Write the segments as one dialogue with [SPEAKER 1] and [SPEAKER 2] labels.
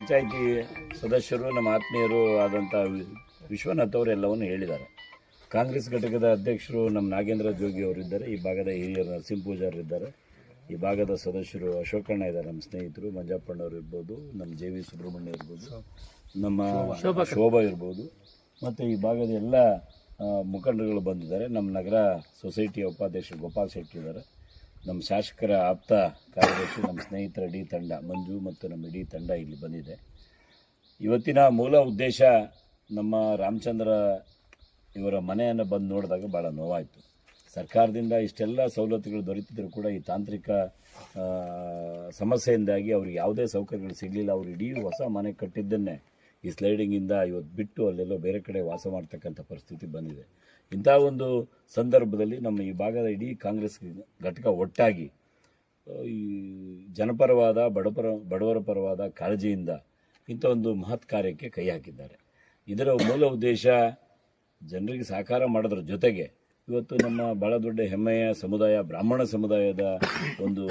[SPEAKER 1] ಪಂಚಾಯಿತಿ ಸದಸ್ಯರು ನಮ್ಮ ಆತ್ಮೀಯರು ಆದಂಥ ವಿಶ್ವನಾಥ್ ಅವರು ಎಲ್ಲವನ್ನು ಹೇಳಿದ್ದಾರೆ. ಕಾಂಗ್ರೆಸ್ ಘಟಕದ ಅಧ್ಯಕ್ಷರು ನಮ್ಮ ನಾಗೇಂದ್ರ ಜೋಗಿ ಅವರಿದ್ದಾರೆ ಈ ಭಾಗದ ಹಿರಿಯರು ಇದ್ದಾರೆ. ಈ ಭಾಗದ ಸದಸ್ಯರು ಅಶೋಕಣ್ಣ ಇದ್ದಾರೆ ನಮ್ಮ ಸ್ನೇಹಿತರು ಮಂಜಪ್ಪಣ್ಣವ್ರು ಇರ್ಬೋದು ನಮ್ಮ ಜೆ ವಿ ಸುಬ್ರಹ್ಮಣ್ಯ ಇರ್ಬೋದು ನಮ್ಮ ಶೋಭಾ. ಇರ್ಬೋದು. ಮತ್ತು ಈ ಭಾಗದ ಎಲ್ಲ ಮುಖಂಡರುಗಳು ಬಂದಿದ್ದಾರೆ. ನಮ್ಮ ನಗರ ಸೊಸೈಟಿಯ ಉಪಾಧ್ಯಕ್ಷ ಗೋಪಾಲ್ ಶೆಟ್ಟಿ ಇದ್ದಾರೆ. ನಮ್ಮ ಶಾಸಕರ ಆಪ್ತ ಕಾರ್ಯದರ್ಶಿ, ನಮ್ಮ ಸ್ನೇಹಿತರ ಇಡೀ ತಂಡ, ಮಂಜು ಮತ್ತು ನಮ್ಮ ಇಡೀ ತಂಡ ಇಲ್ಲಿ ಬಂದಿದೆ. ಇವತ್ತಿನ ಮೂಲ ಉದ್ದೇಶ ನಮ್ಮ ರಾಮಚಂದ್ರ ಇವರ ಮನೆಯನ್ನು ಬಂದು ನೋಡಿದಾಗ ಭಾಳ ನೋವಾಯಿತು. ಸರ್ಕಾರದಿಂದ ಇಷ್ಟೆಲ್ಲ ಸವಲತ್ತುಗಳು ದೊರೆತಿದ್ರು ಕೂಡ ಈ ತಾಂತ್ರಿಕ ಸಮಸ್ಯೆಯಿಂದಾಗಿ ಅವ್ರಿಗೆ ಯಾವುದೇ ಸೌಕರ್ಯಗಳು ಸಿಗಲಿಲ್ಲ. ಅವರು ಇಡೀ ಹೊಸ ಮನೆ ಕಟ್ಟಿದ್ದನ್ನೇ ಈ ಸ್ಲೈಡಿಂಗಿಂದ ಇವತ್ತು ಬಿಟ್ಟು ಅಲ್ಲೆಲ್ಲೋ ಬೇರೆ ಕಡೆ ವಾಸ ಮಾಡ್ತಕ್ಕಂಥ ಪರಿಸ್ಥಿತಿ ಬಂದಿದೆ. ಇಂಥ ಒಂದು ಸಂದರ್ಭದಲ್ಲಿ ನಮ್ಮ ಈ ಭಾಗದ ಇಡೀ ಕಾಂಗ್ರೆಸ್ ಘಟಕ ಒಟ್ಟಾಗಿ ಈ ಜನಪರವಾದ, ಬಡಪರ, ಬಡವರ ಪರವಾದ ಕಾಳಜಿಯಿಂದ ಇಂಥ ಒಂದು ಮಹತ್ ಕಾರ್ಯಕ್ಕೆ ಕೈ ಹಾಕಿದ್ದಾರೆ. ಇದರ ಮೂಲ ಉದ್ದೇಶ ಜನರಿಗೆ ಸಹಕಾರ ಮಾಡೋದ್ರ ಜೊತೆಗೆ ಇವತ್ತು ನಮ್ಮ ಭಾಳ ದೊಡ್ಡ ಹೆಮ್ಮೆಯ ಸಮುದಾಯ, ಬ್ರಾಹ್ಮಣ ಸಮುದಾಯದ ಒಂದು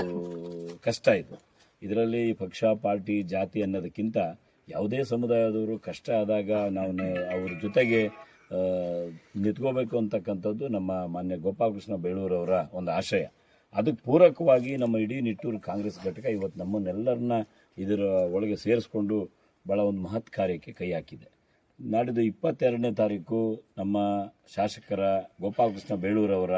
[SPEAKER 1] ಕಷ್ಟ ಇದು. ಇದರಲ್ಲಿ ಪಕ್ಷ, ಪಾರ್ಟಿ, ಜಾತಿ ಅನ್ನೋದಕ್ಕಿಂತ ಯಾವುದೇ ಸಮುದಾಯದವರು ಕಷ್ಟ ಆದಾಗ ನಾವು ಅವ್ರ ಜೊತೆಗೆ ನಿಂತ್ಕೋಬೇಕು ಅಂತಕ್ಕಂಥದ್ದು ನಮ್ಮ ಮಾನ್ಯ ಗೋಪಾಲಕೃಷ್ಣ ಬೇಳೂರವರ ಒಂದು ಆಶಯ. ಅದಕ್ಕೆ ಪೂರಕವಾಗಿ ನಮ್ಮ ಇಡೀ ನಿಟ್ಟೂರು ಕಾಂಗ್ರೆಸ್ ಘಟಕ ಇವತ್ತು ನಮ್ಮನ್ನೆಲ್ಲರನ್ನ ಇದರ ಒಳಗೆ ಸೇರಿಸ್ಕೊಂಡು ಭಾಳ ಒಂದು ಮಹತ್ ಕಾರ್ಯಕ್ಕೆ ಕೈ ಹಾಕಿದೆ. ನಾಡಿದ್ದು ಇಪ್ಪತ್ತೆರಡನೇ ತಾರೀಕು ನಮ್ಮ ಶಾಸಕರ ಗೋಪಾಲಕೃಷ್ಣ ಬೇಳೂರವರ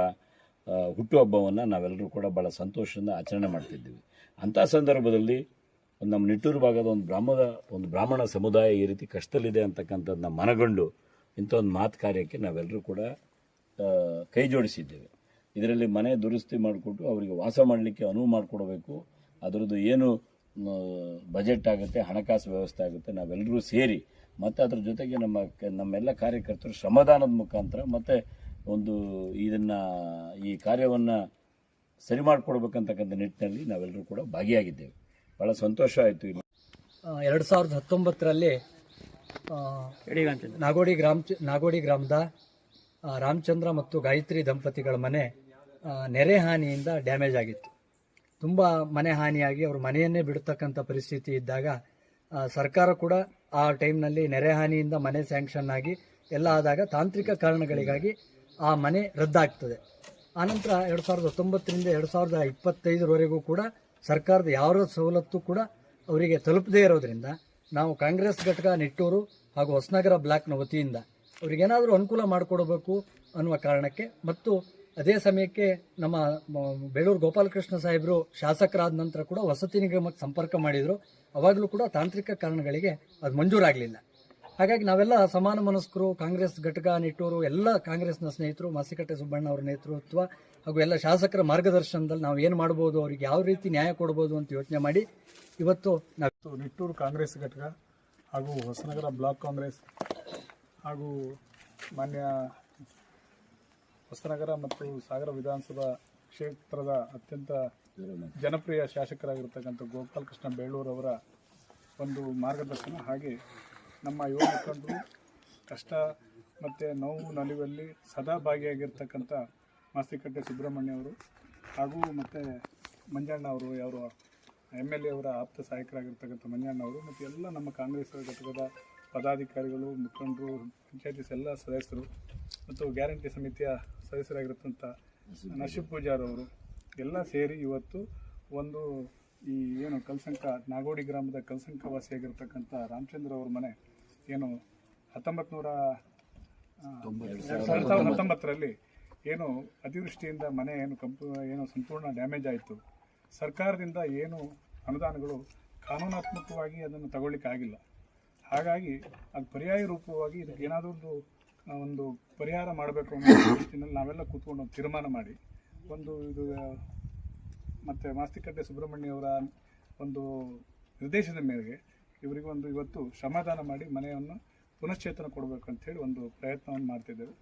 [SPEAKER 1] ಹುಟ್ಟುಹಬ್ಬವನ್ನು ನಾವೆಲ್ಲರೂ ಕೂಡ ಭಾಳ ಸಂತೋಷದಿಂದ ಆಚರಣೆ ಮಾಡ್ತಿದ್ದೀವಿ. ಅಂಥ ಸಂದರ್ಭದಲ್ಲಿ ನಮ್ಮ ನಿಟ್ಟೂರು ಭಾಗದ ಒಂದು ಬ್ರಾಹ್ಮಣ ಒಂದು ಬ್ರಾಹ್ಮಣ ಸಮುದಾಯ ಈ ರೀತಿ ಕಷ್ಟದಲ್ಲಿದೆ ಅಂತಕ್ಕಂಥದ್ದನ್ನ ಮನಗಂಡು ಇಂಥ ಒಂದು ಮಾತು ಕಾರ್ಯಕ್ಕೆ ನಾವೆಲ್ಲರೂ ಕೂಡ ಕೈ ಜೋಡಿಸಿದ್ದೇವೆ. ಇದರಲ್ಲಿ ಮನೆ ದುರಸ್ತಿ ಮಾಡಿಕೊಟ್ಟು ಅವರಿಗೆ ವಾಸ ಮಾಡಲಿಕ್ಕೆ ಅನುವು ಮಾಡಿಕೊಡಬೇಕು. ಅದರದ್ದು ಏನು ಬಜೆಟ್ ಆಗುತ್ತೆ, ಹಣಕಾಸು ವ್ಯವಸ್ಥೆ ಆಗುತ್ತೆ ನಾವೆಲ್ಲರೂ ಸೇರಿ, ಮತ್ತು ಅದ್ರ ಜೊತೆಗೆ ನಮ್ಮ ನಮ್ಮೆಲ್ಲ ಕಾರ್ಯಕರ್ತರು ಶ್ರಮದಾನದ ಮುಖಾಂತರ ಮತ್ತು ಒಂದು ಇದನ್ನು, ಈ ಕಾರ್ಯವನ್ನು ಸರಿ ಮಾಡಿಕೊಡ್ಬೇಕಂತಕ್ಕಂಥ ನಿಟ್ಟಿನಲ್ಲಿ ನಾವೆಲ್ಲರೂ ಕೂಡ ಭಾಗಿಯಾಗಿದ್ದೇವೆ. ಭಾಳ ಸಂತೋಷ ಆಯಿತು ಇಲ್ಲಿ
[SPEAKER 2] ಎರಡು ಸಾವಿರದ ಹತ್ತೊಂಬತ್ತರಲ್ಲಿ ನಾಗೋಡಿ ಗ್ರಾಮ ನಾಗೋಡಿ ಗ್ರಾಮದ ರಾಮಚಂದ್ರ ಮತ್ತು ಗಾಯತ್ರಿ ದಂಪತಿಗಳ ಮನೆ ನೆರೆ ಹಾನಿಯಿಂದ ಡ್ಯಾಮೇಜ್ ಆಗಿತ್ತು. ತುಂಬ ಮನೆ ಹಾನಿಯಾಗಿ ಅವರು ಮನೆಯನ್ನೇ ಬಿಡ್ತಕ್ಕಂಥ ಪರಿಸ್ಥಿತಿ ಇದ್ದಾಗ ಸರ್ಕಾರ ಕೂಡ ಆ ಟೈಮ್ನಲ್ಲಿ ನೆರೆ ಹಾನಿಯಿಂದ ಮನೆ ಸ್ಯಾಂಕ್ಷನ್ ಆಗಿ ಎಲ್ಲ ಆದಾಗ ತಾಂತ್ರಿಕ ಕಾರಣಗಳಿಗಾಗಿ ಆ ಮನೆ ರದ್ದಾಗ್ತದೆ. ಆನಂತರ ಎರಡು ಸಾವಿರದ ಹತ್ತೊಂಬತ್ತರಿಂದ ಎರಡು ಸಾವಿರದ ಇಪ್ಪತ್ತೈದರವರೆಗೂ ಕೂಡ ಸರ್ಕಾರದ ಯಾವ ಸವಲತ್ತು ಕೂಡ ಅವರಿಗೆ ತಲುಪದೇ ಇರೋದ್ರಿಂದ ನಾವು ಕಾಂಗ್ರೆಸ್ ಘಟಕ, ನಿಟ್ಟೂರು ಹಾಗೂ ಹೊಸನಗರ ಬ್ಲಾಕ್ನ ವತಿಯಿಂದ ಅವರಿಗೇನಾದರೂ ಅನುಕೂಲ ಮಾಡಿಕೊಡಬೇಕು ಅನ್ನುವ ಕಾರಣಕ್ಕೆ ಮತ್ತು ಅದೇ ಸಮಯಕ್ಕೆ ನಮ್ಮ ಬೇಳೂರು ಗೋಪಾಲಕೃಷ್ಣ ಸಾಹೇಬರು ಶಾಸಕರಾದ ನಂತರ ಕೂಡ ವಸತಿ ನಿಗಮಕ್ಕೆ ಸಂಪರ್ಕ ಮಾಡಿದರು. ಅವಾಗಲೂ ಕೂಡ ತಾಂತ್ರಿಕ ಕಾರಣಗಳಿಗೆ ಅದು ಮಂಜೂರಾಗಲಿಲ್ಲ. ಹಾಗಾಗಿ ನಾವೆಲ್ಲ ಸಮಾನ ಮನಸ್ಕರು, ಕಾಂಗ್ರೆಸ್ ಘಟಕ, ನಿಟ್ಟೂರು, ಎಲ್ಲ ಕಾಂಗ್ರೆಸ್ನ ಸ್ನೇಹಿತರು, ಮಾಸಿಕಟ್ಟೆ ಸುಬ್ಬಣ್ಣ ಅವರ ನೇತೃತ್ವ ಹಾಗೂ ಎಲ್ಲ ಶಾಸಕರ ಮಾರ್ಗದರ್ಶನದಲ್ಲಿ ನಾವು ಏನು ಮಾಡ್ಬೋದು, ಅವರಿಗೆ ಯಾವ ರೀತಿ ನ್ಯಾಯ ಕೊಡ್ಬೋದು ಅಂತ ಯೋಚನೆ ಮಾಡಿ ಇವತ್ತು
[SPEAKER 3] ನಿಟ್ಟೂರು ಕಾಂಗ್ರೆಸ್ ಘಟಕ ಹಾಗೂ ಹೊಸನಗರ ಬ್ಲಾಕ್ ಕಾಂಗ್ರೆಸ್ ಹಾಗೂ ಮಾನ್ಯ ಹೊಸನಗರ ಮತ್ತು ಸಾಗರ ವಿಧಾನಸಭಾ ಕ್ಷೇತ್ರದ ಅತ್ಯಂತ ಜನಪ್ರಿಯ ಶಾಸಕರಾಗಿರ್ತಕ್ಕಂಥ ಗೋಪಾಲಕೃಷ್ಣ ಬೇಳೂರವರ ಒಂದು ಮಾರ್ಗದರ್ಶನ. ಹಾಗೆ ನಮ್ಮ ಯುವ ಮುಖಂಡರು ಕಷ್ಟ ಮತ್ತು ನೋವು ನಲಿವಲ್ಲಿ ಸದಾ ಭಾಗಿಯಾಗಿರ್ತಕ್ಕಂಥ ಮಾಸ್ತಿಕಟ್ಟೆ ಸುಬ್ರಹ್ಮಣ್ಯ ಅವರು ಹಾಗೂ ಮತ್ತು ಮಂಜಣ್ಣ ಅವರು ಅವರು ಎಂ ಎಲ್ ಎ ಅವರ ಆಪ್ತ ಸಹಾಯಕರಾಗಿರ್ತಕ್ಕಂಥ ಮಂಜಣ್ಣ ಅವರು ಮತ್ತು ಎಲ್ಲ ನಮ್ಮ ಕಾಂಗ್ರೆಸ್ ಘಟಕದ ಪದಾಧಿಕಾರಿಗಳು, ಮುಖಂಡರು, ಪಂಚಾಯತಿ ಎಲ್ಲ ಸದಸ್ಯರು ಮತ್ತು ಗ್ಯಾರಂಟಿ ಸಮಿತಿಯ ಸದಸ್ಯರಾಗಿರ್ತಂಥ ನಶೀಬ್ ಪೂಜಾರ್ ಅವರು ಎಲ್ಲ ಸೇರಿ ಇವತ್ತು ಒಂದು ಈ ಏನು ಕಲ್ಸಂಕ, ನಾಗೋಡಿ ಗ್ರಾಮದ ಕಲ್ಸಂಕ ವಾಸಿಯಾಗಿರ್ತಕ್ಕಂಥ ರಾಮಚಂದ್ರ ಅವ್ರ ಮನೆ ಏನು ಹತ್ತೊಂಬತ್ತು ನೂರ ಎರಡು ಸಾವಿರದ ಹತ್ತೊಂಬತ್ತರಲ್ಲಿ ಏನು ಅತಿವೃಷ್ಟಿಯಿಂದ ಮನೆ ಏನು ಕಂಪು, ಏನು ಸಂಪೂರ್ಣ ಡ್ಯಾಮೇಜ್ ಆಯಿತು. ಸರ್ಕಾರದಿಂದ ಏನು ಅನುದಾನಗಳು ಕಾನೂನಾತ್ಮಕವಾಗಿ ಅದನ್ನು ತಗೊಳ್ಳಿಕ್ಕಾಗಿಲ್ಲ. ಹಾಗಾಗಿ ಅದು ಪರ್ಯಾಯ ರೂಪವಾಗಿ ಇದಕ್ಕೆ ಏನಾದರೂ ಒಂದು ಒಂದು ಪರಿಹಾರ ಮಾಡಬೇಕು ಅನ್ನೋ ದೃಷ್ಟಿನಲ್ಲಿ ನಾವೆಲ್ಲ ಕೂತ್ಕೊಂಡು ತೀರ್ಮಾನ ಮಾಡಿ, ಒಂದು ಇದು ಮತ್ತು ಮಾಸ್ತಿಕಟ್ಟೆ ಸುಬ್ರಹ್ಮಣ್ಯ ಅವರ ಒಂದು ನಿರ್ದೇಶದ ಮೇರೆಗೆ ಇವರಿಗೆ ಒಂದು ಇವತ್ತು ಶ್ರಮದಾನ ಮಾಡಿ ಮನೆಯನ್ನು ಪುನಶ್ಚೇತನ ಕೊಡಬೇಕು ಅಂತೇಳಿ ಒಂದು ಪ್ರಯತ್ನವನ್ನು ಮಾಡ್ತಿದ್ದೇವೆ.